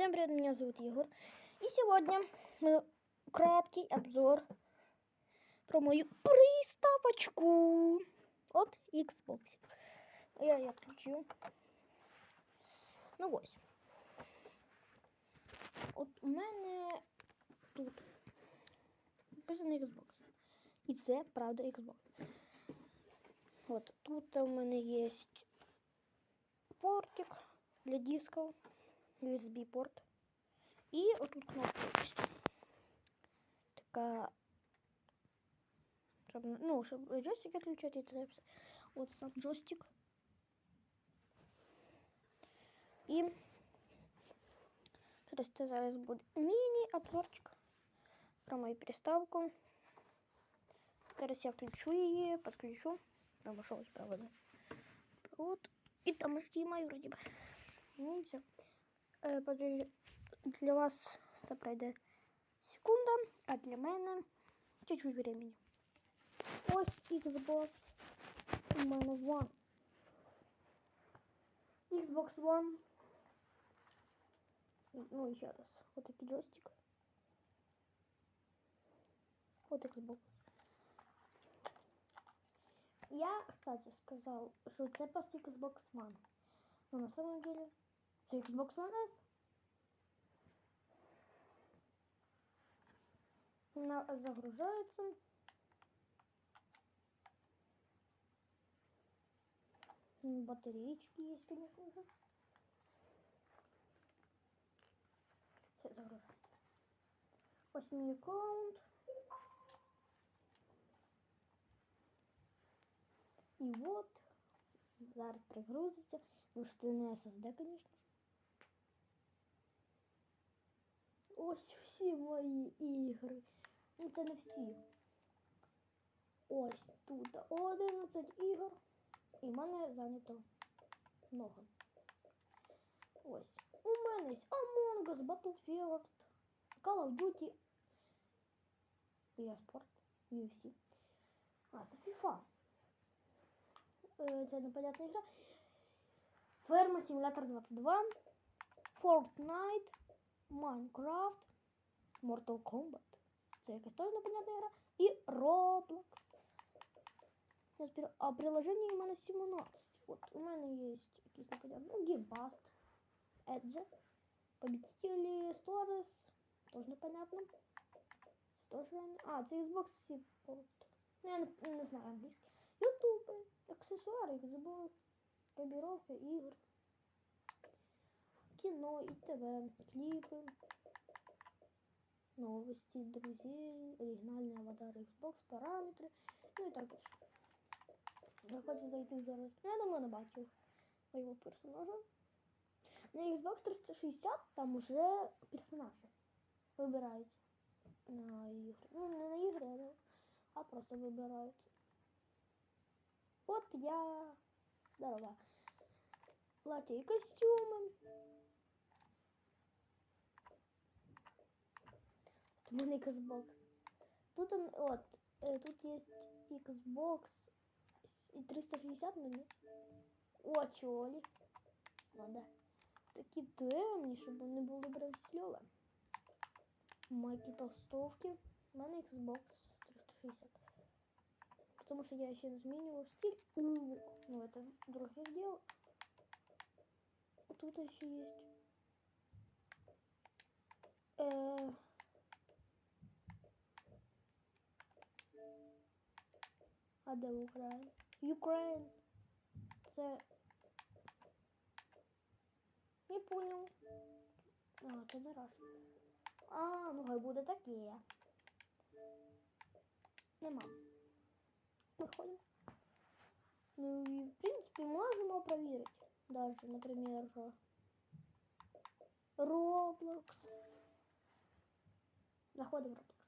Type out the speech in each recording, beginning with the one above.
Всем привет, меня зовут Егор. И сегодня мы краткий обзор про мою приставочку от Xbox. Я ее отключу. Ну ось. От у мене тут написано Xbox. І це правда Xbox. От тут у мене є портик для дисків, USB порт. І отут кнопка є. Така. Щоб, ну, щоб джойстик відключати, треба все. От сам джойстик. І що це зараз буде міні-обзорчик про мою переставку. Зараз я включу її, підключу. Там ось провода. Провод. І там HDMI вроді би. Ну і все. Для вас це пройде секунда, а для мене чуть-чуть времени. Ось Xbox у One. Xbox One. Ну, еще раз. Вот такой джойстик. Вот Xbox. Я, кстати, сказал, что это просто Xbox One. Но на самом деле это Xbox One S. Она загружается. Батареечки есть, конечно же. Все загружается. Восьми аккаунт. І от зараз пригрузиться. Ну що це не SSD, звісно. Ось всі мої ігри. Ну це не всі. Ось тут 11 ігор. І в мене зайнято много. Ось. У мене є Among Us, Battlefield, Call of Duty, eSport, UFC. А, це FIFA. Е, Це непонятна гра. Ферма Симулятор 22, Fortnite, Minecraft, Mortal Kombat. Це якась теж непонятна гра. І Roblox. Я зберу- А приложення у мене 17. От у мене є якісь непонятні. Ну, Gimfast, Edge, Победители, Stories. Тоже непонятно. Тоже... А, це Xbox Support. Ну, я не, не знаю англійський. Ютуб, аксессуары, их забыл. Копировка игр. Кино и ТВ, клипы. Новости друзей, оригинальные аватары Xbox, параметры. Ну и так дальше. Захочет зайти зараз. Ну, я давно не бачив моего персонажа. На Xbox 360 там уже персонажи выбирают на игры. Ну, не на игры, а просто выбирают. Вот я здорова. Платье и костюмы. Тут у мене Xbox. Тут он, от, е, тут є Xbox і 360 мені. О, чолі. Надо. Такі темні, щоб вони були бравсльові. Майки толстовки. У мене Xbox 360. Потому что я еще изменила стиль. Ну, это другое дело. Тут еще есть. А де Україна? Ukraine. Це... Не понял. А, це не раз. А, ну хай буде таке. Нема. Выходим. Ну и в принципе можем проверить. Даже, например, Roblox. Заходим в Roblox.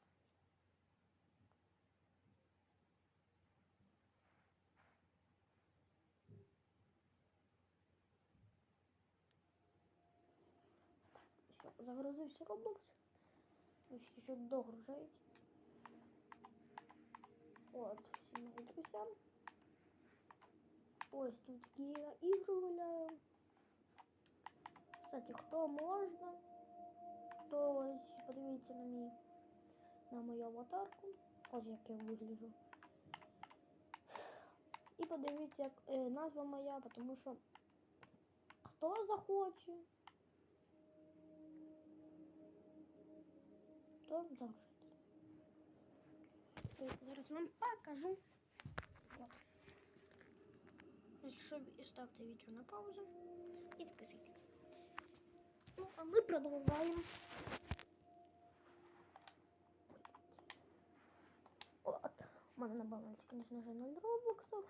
Загрузився Roblox. Ось ще догружається. От, всі мої друзі. Ось тут такі ігри гуляю. Кстати, хто можна, то подивіться на мій на мою аватарку. Ось як я вигляджу. І подивіться, як е, назва моя, тому що хто захоче, то залишайте. Ось Зараз вам покажу. От. Якщо ви ставте відео на паузу і записуйте. Ну, а ми продовжуємо. От. У мене на балансі, звісно ж, 0 робоксів.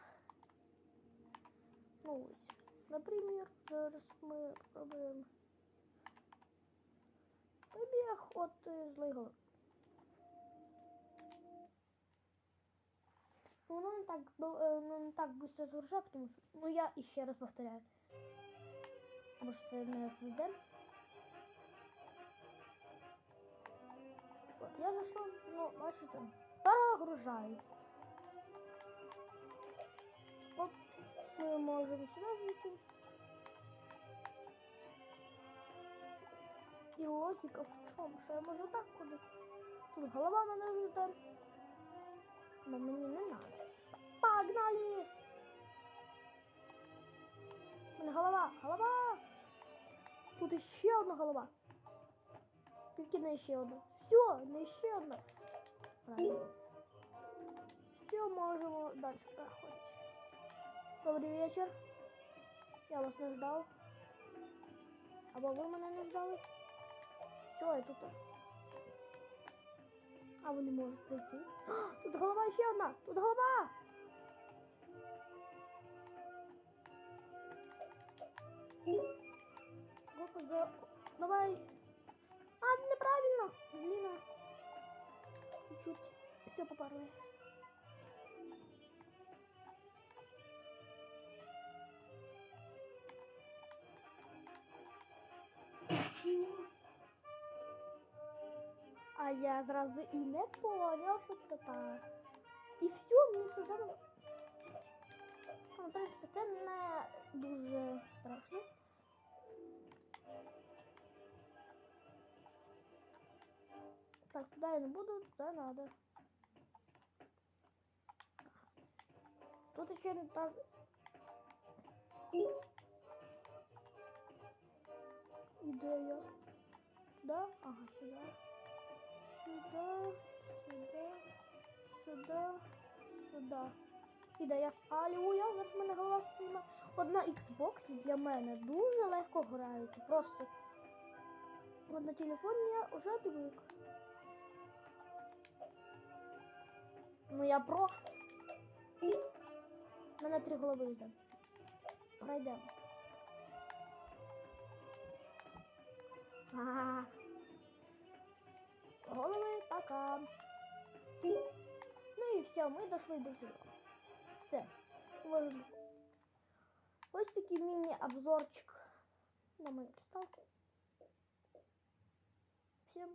Ну ось. Наприклад, зараз ми робимо побіг от е, злої голови. Воно не так, до- е, ну, не так быстро згорша, тому що, ну я іще раз повторяю. Тому що це не SSD. От, я зайшов, ну, бачите, перегружається. От, ми можемо сюди зайти. І логіка в чому? Що я можу так ходити? Тут голова мене жде. Но мені не надо. Погнали! У мене голова, голова! Тут іще одна голова. Тільки не ще одна. Все, не ще одна. Правильно. Все, можемо далі проходити. Добрий вечір. Я вас не ждав. Або ви мене не ждали. Все, я тут. А ви не можете пройти. А, Тут голова ще одна! Тут голова! Господи, давай. А, неправильно! Блин. Чуть все попарли. я зразу і не поняв, що це так. І все, мені все заново. Ну, в принципі, це не дуже страшно. Так, туди я не буду, туди надо. Тут ще не так. Іде я. Сюда? Ага, сюда. Сюда, Сюда, сюда. Іде я. Алілуя, зараз в мене голова спійма. Одна Xbox для мене дуже легко грається. Просто. От на телефоні я вже привик. Ну я про. У мене три голови йде. Пройдемо. Голови, пока. Ну і все, ми дошли до сюди. Все. Ложимо. Ось такий міні-обзорчик на мою приставку. Всем